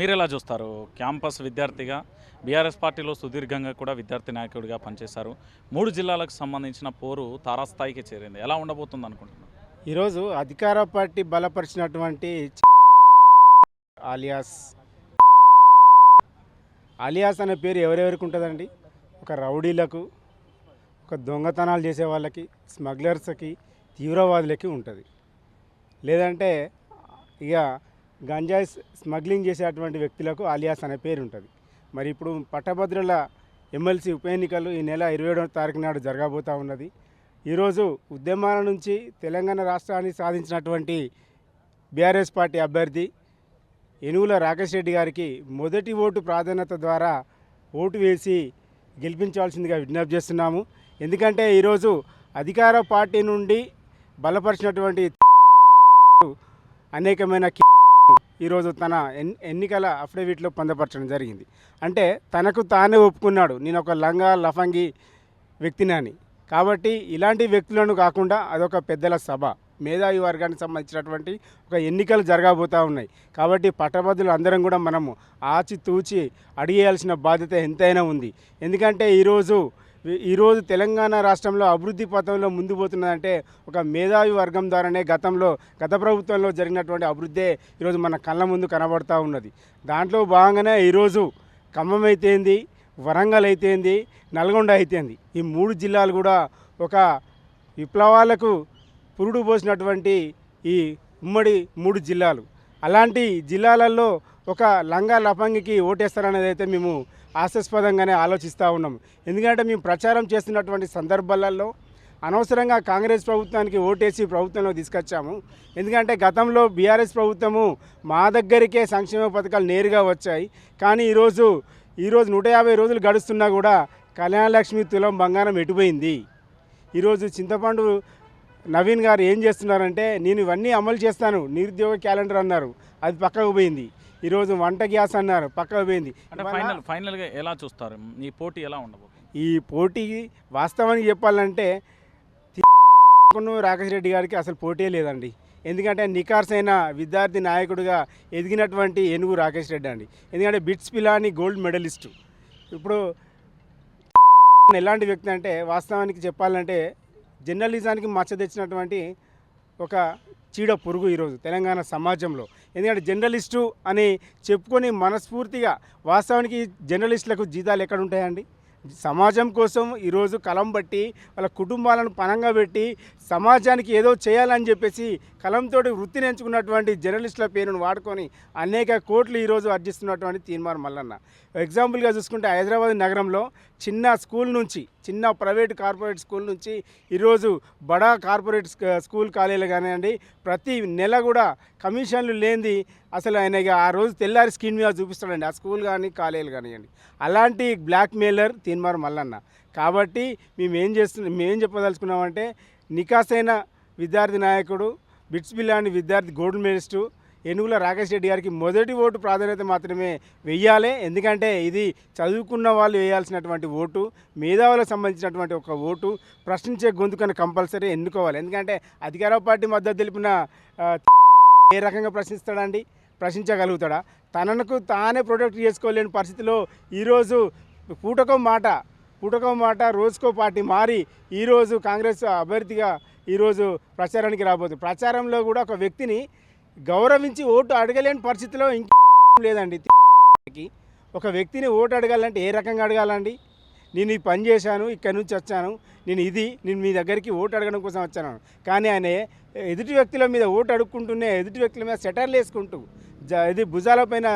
మీరు ఎలా చూస్తారు? క్యాంపస్ విద్యార్థిగా బీఆర్ఎస్ పార్టీలో సుదీర్ఘంగా కూడా విద్యార్థి నాయకుడిగా పనిచేశారు. మూడు జిల్లాలకు సంబంధించిన పోరు తారాస్థాయికి చేరింది. ఎలా ఉండబోతుంది అనుకుంటున్నారు? ఈరోజు అధికార పార్టీ బలపరిచినటువంటి ఆలియాస్ ఆలియాస్ అనే పేరు ఎవరెవరికి ఉంటుందండి? ఒక రౌడీలకు ఒక దొంగతనాలు చేసే వాళ్ళకి స్మగ్లర్స్కి తీవ్రవాదులకి ఉంటుంది. లేదంటే ఇక గంజాయి స్మగ్లింగ్ చేసేటువంటి వ్యక్తులకు అలియాస్ అనే పేరు ఉంటుంది. మరి ఇప్పుడు పట్టభద్రుల ఎమ్మెల్సీ ఉప ఎన్నికలు ఈ నెల ఇరవై ఏడవ తారీఖు నాడు జరగబోతూ ఉన్నది. ఈరోజు ఉద్యమాల నుంచి తెలంగాణ రాష్ట్రాన్ని సాధించినటువంటి బీఆర్ఎస్ పార్టీ అభ్యర్థి ఎనుగుల రాకేష్ రెడ్డి గారికి మొదటి ఓటు ప్రాధాన్యత ద్వారా ఓటు వేసి గెలిపించాల్సిందిగా విజ్ఞప్తి చేస్తున్నాము. ఎందుకంటే ఈరోజు అధికార పార్టీ నుండి బలపరిచినటువంటి అనేకమైన ఈరోజు తన ఎన్ ఎన్నికల అఫిడవిట్లో పొందపరచడం జరిగింది. అంటే తనకు తానే ఒప్పుకున్నాడు. నేను ఒక లంగా లఫంగి వ్యక్తిని అని. కాబట్టి ఇలాంటి వ్యక్తులను కాకుండా అదొక పెద్దల సభ. మేధావి వర్గానికి సంబంధించినటువంటి ఒక ఎన్నికలు జరగబోతూ ఉన్నాయి. కాబట్టి పట్టభద్రులు అందరం కూడా మనము ఆచి తూచి అడిగేయాల్సిన బాధ్యత ఎంతైనా ఉంది. ఎందుకంటే ఈరోజు ఈరోజు తెలంగాణ రాష్ట్రంలో అభివృద్ధి పథంలో ముందు పోతున్నదంటే ఒక మేధావి వర్గం ద్వారానే గతంలో గత ప్రభుత్వంలో జరిగినటువంటి అభివృద్ధే ఈరోజు మన కళ్ళ ముందు కనబడతా ఉన్నది. దాంట్లో భాగంగానే ఈరోజు ఖమ్మం అయితేంది వరంగల్ అయితేంది నల్గొండ అయితేంది. ఈ మూడు జిల్లాలు కూడా ఒక విప్లవాలకు పురుడు పోసినటువంటి ఈ ఉమ్మడి మూడు జిల్లాలు. అలాంటి జిల్లాలలో ఒక లంగా లపంగికి ఓటేస్తారనేది అయితే మేము ఆశాస్పదంగానే ఆలోచిస్తూ ఉన్నాం. ఎందుకంటే మేము ప్రచారం చేస్తున్నటువంటి సందర్భాలలో అనవసరంగా కాంగ్రెస్ ప్రభుత్వానికి ఓటేసి ప్రభుత్వంలో తీసుకొచ్చాము. ఎందుకంటే గతంలో బీఆర్ఎస్ ప్రభుత్వము మా దగ్గరికే సంక్షేమ పథకాలు నేరుగా వచ్చాయి. కానీ ఈరోజు ఈరోజు నూట యాభై రోజులు గడుస్తున్నా కూడా కళ్యాణలక్ష్మి తులం బంగారం ఎటుపోయింది? ఈరోజు చింతపండు నవీన్ గారు ఏం చేస్తున్నారంటే నేను ఇవన్నీ అమలు చేస్తాను నిరుద్యోగ క్యాలెండర్ అన్నారు. అది పక్కకు పోయింది. ఈరోజు వంట గ్యాస్ అన్నారు పక్కకు పోయింది. అంటే ఫైనల్ ఫైనల్గా ఎలా చూస్తారు? ఈ పోటీ ఎలా ఉండబోతుంది? ఈ పోటీ వాస్తవానికి చెప్పాలంటే రాకేష్ రెడ్డి గారికి అసలు పోటీ లేదండి. ఎందుకంటే నికార్స్ అయిన విద్యార్థి నాయకుడిగా ఎదిగినటువంటి ఏనుగు రాకేష్ రెడ్డి అండి. ఎందుకంటే బిట్స్ పిలాని గోల్డ్ మెడలిస్టు. ఇప్పుడు ఎలాంటి వ్యక్తి అంటే వాస్తవానికి చెప్పాలంటే జర్నలిజానికి మచ్చ తెచ్చినటువంటి ఒక చీడ పురుగు ఈరోజు తెలంగాణ సమాజంలో. ఎందుకంటే జర్నలిస్టు అని చెప్పుకొని మనస్ఫూర్తిగా వాస్తవానికి జర్నలిస్టులకు జీతాలు ఎక్కడ ఉంటాయండి సమాజం కోసం ఈరోజు కలం బట్టి వాళ్ళ కుటుంబాలను పనంగా పెట్టి సమాజానికి ఏదో చేయాలని చెప్పేసి కలంతో వృత్తిని ఎంచుకున్నటువంటి జర్నలిస్టుల పేరును వాడుకొని అనేక కోట్లు ఈరోజు అర్జిస్తున్నటువంటి తీర్మానం మల్లన్న. ఎగ్జాంపుల్గా చూసుకుంటే హైదరాబాద్ నగరంలో చిన్న స్కూల్ నుంచి చిన్న ప్రైవేట్ కార్పొరేట్ స్కూల్ నుంచి ఈరోజు బడా కార్పొరేట్ స్క- స్కూల్ కాలేజీలు కానివ్వండి ప్రతి నెల కూడా కమిషన్లు లేనిది అసలు ఆయన ఆ రోజు తెల్లారి స్క్రీన్ మీద చూపిస్తాడండి ఆ స్కూల్ కానీ కాలేజీలు కానివ్వండి. అలాంటి బ్లాక్ మెయిలర్ తీన్మార్ మల్లన్న. కాబట్టి మేము ఏం చేస్తున్నాం మేము చెప్పదలుచుకున్నామంటే నికాసైన విద్యార్థి నాయకుడు బిట్స్ బిల్లాని విద్యార్థి గోల్డ్ మెడలిస్టు ఏనుగుల రాకేష్ రెడ్డి గారికి మొదటి ఓటు ప్రాధాన్యత మాత్రమే వెయ్యాలి. ఎందుకంటే ఇది చదువుకున్న వాళ్ళు వేయాల్సినటువంటి ఓటు మేధావులకు సంబంధించినటువంటి ఒక ఓటు ప్రశ్నించే గొంతుకను కంపల్సరీ ఎన్నుకోవాలి. ఎందుకంటే అధికార పార్టీ మద్దతు తెలిపిన ఏ రకంగా ప్రశ్నిస్తాడండి? ప్రశ్నించగలుగుతాడా? తనకు తానే ప్రొటెక్ట్ చేసుకోలేని పరిస్థితిలో ఈరోజు పూటకో మాట పూటకో మాట రోజుకో పార్టీ మారి ఈరోజు కాంగ్రెస్ అభ్యర్థిగా ఈరోజు ప్రచారానికి రాబోతుంది ప్రచారంలో కూడా ఒక వ్యక్తిని గౌరవించి ఓటు అడగలేని పరిస్థితిలో ఇంక లేదండి. ఒక వ్యక్తిని ఓటు అడగాలంటే ఏ రకంగా అడగాలండి? నేను ఈ పని చేశాను ఇక్కడి నుంచి వచ్చాను నేను ఇది నేను మీ దగ్గరికి ఓటు అడగడం కోసం వచ్చాను. కానీ ఆయన ఎదుటి వ్యక్తుల మీద ఓటు అడుక్కుంటూనే ఎదుటి వ్యక్తుల మీద సెటర్లు వేసుకుంటూ జ ఇది భుజాలపైన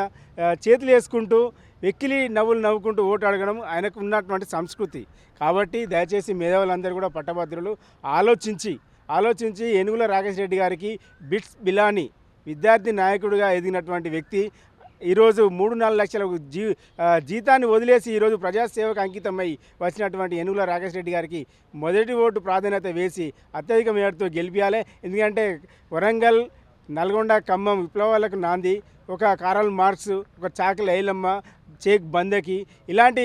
చేతులు వేసుకుంటూ వెక్కిలి నవ్వులు నవ్వుకుంటూ ఓటు అడగడం ఆయనకు ఉన్నటువంటి సంస్కృతి. కాబట్టి దయచేసి మేధావులందరూ కూడా పట్టభద్రులు ఆలోచించి ఆలోచించి ఏనుగుల రాకేష్ రెడ్డి గారికి బిట్స్ బిలాని విద్యార్థి నాయకుడిగా ఎదిగినటువంటి వ్యక్తి ఈరోజు మూడు నాలుగు లక్షల జీ జీతాన్ని వదిలేసి ఈరోజు ప్రజాసేవకు అంకితమై వచ్చినటువంటి యనుగుల రాకేష్ రెడ్డి గారికి మొదటి ఓటు ప్రాధాన్యత వేసి అత్యధిక మేరతో గెలిపించాలి ఎందుకంటే వరంగల్ నల్గొండ ఖమ్మం విప్లవాలకు నాంది. ఒక కారల్ మార్క్స్ ఒక చాకలి ఐలమ్మ చేక్ బందకి. ఇలాంటి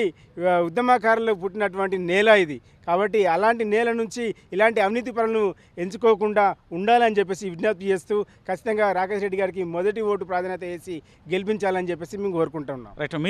ఉద్యమకారులు పుట్టినటువంటి నేల ఇది. కాబట్టి అలాంటి నేల నుంచి ఇలాంటి అవినీతి పనులను ఎంచుకోకుండా ఉండాలని చెప్పేసి విజ్ఞప్తి చేస్తూ ఖచ్చితంగా రాకేష్ రెడ్డి గారికి మొదటి ఓటు ప్రాధాన్యత వేసి గెలిపించాలని చెప్పేసి మేము కోరుకుంటున్నాం.